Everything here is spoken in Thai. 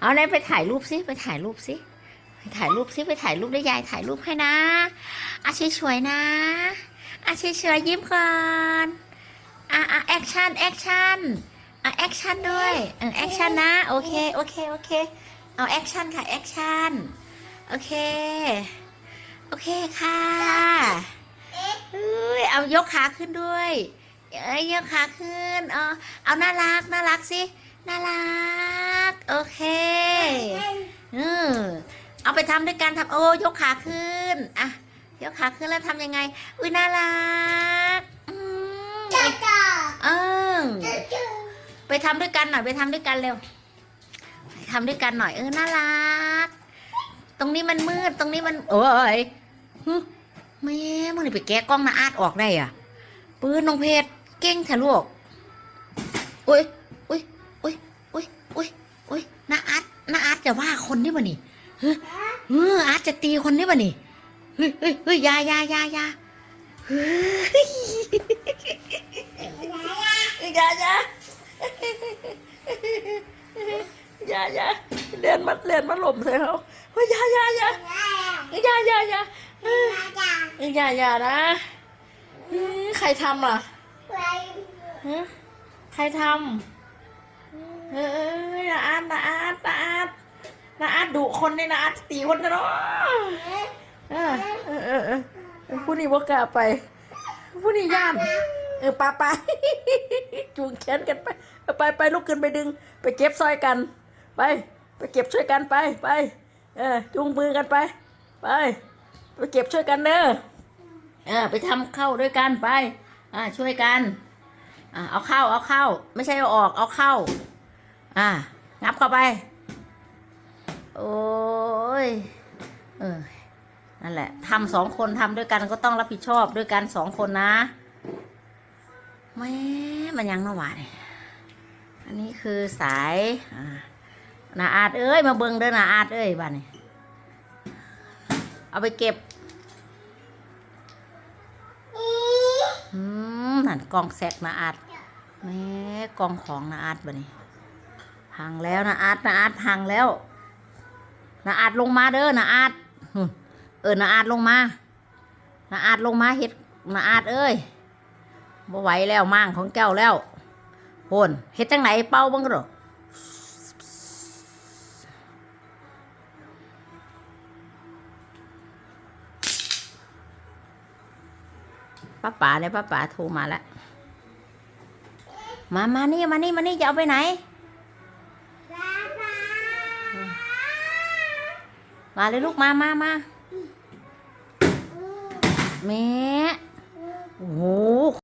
เอาไหนไปถ่ายรูปสิไปถ่ายรูปสิไปถ่ายรูปสิไปถ่ายรูปได้ยายถ่ายรูปให้นะอาสวยนะอาสวยยิ้มก่อนอะอะแอคชั่นแอคชั่นอะแอคชั่นด้วยเออแอคชั่นนะโอเคโอเคโอเคเอาแอคชั่นค่ะแอคชั่นโอเคโอเคค่ะเอ้ยเอายกขาขึ้นด้วยเอ้ยยกขาขึ้น เอาเอาน่ารักน่ารักสิ น่ารัก โอเคเออเอาไปทำด้วยการทำโอ้ยกขาขึ้นอะยกขาขึ้นแล้วทำยังไง อุ้ยน่ารักอืมเออไปทำด้วยกันหน่อยไปทำด้วยกันเร็วไปทำด้วยกันหน่อยเออน่ารัก ตรงนี้มันมืดตรงนี้มัน โอ้ยฮึแม่มึงนี่ไปแกะกล้องหน้าอาดออกได้อะปืนน้องเพชรเก่งแท้ลูกอุ้ยอุ้ย อุ้ยอุ้ยอุ้ยน้าอาร์ตน้าอาร์ตจะว่าคนนี่บ่นี่เอออาจจะตีคนนี้ป่ะนี่เฮ้ยเฮ้ยเฮ้ยยายายายาเฮ้ยอยายายายาเรียนมาเรียนมาหล่มใส่เขาเฮ้ยยายายายายายาเฮ้ยยายานะใครทำล่ะฮะใครทำ เฮ้ยนาอาร์ตนาอาร์ตนาอาร์ตนาอาร์ตดุคนนี่นาอาร์ตตีคนกันเนาะเออเออเออเออผู้นี้บ่กล้าไป ผู้นี้ย่าน เออปาไปจูงแขนกันไปไปไปลุกขึ้นไปดึง ไปเก็บซอยกัน ไป ไปเก็บช่วยกันไปไป เออจูงมือกันไป ไป ไปเก็บช่วยกันเด้อเออไปทำเข้าด้วยกันไป อ่าช่วยกัน อ่าเอาเข้าเอาเข้า ไม่ใช่เอาออกเอาเข้า อ่างับเข้าไป โอ้ย เออ นั่นแหละทำสองคนทำด้วยกันก็ต้องรับผิดชอบด้วยกันสองคนนะแม่มันยังเนาะหวานยอันนี้คือสายอนาอาดเอ้ย มาเบิงเด้อนาอาดเอ้ยบ้านนี้เอาไปเก็บอืมนั่นกองแซกนาอาดแม่กองของนาอาดบ้านี้ พังแล้วนาอาดนาอาดพังแล้วนาอาดลงมาเด้อนาอาดหุ่นเออนาอาดลงมานาอาดลงมาเฮ็ดนาอาดเอ้ยบ่ไหวแล้วมั่งของเจ้าแล้วโหนเฮ็ดจังไหนเป่าบังกระโดดป้าป๋าเนี่ยป้าป๋าโทรมาแล้ว มา มานี่ มานี่ มานี่ จะเอาไปไหน มาเลยลูกมามามาแม่โอ้โห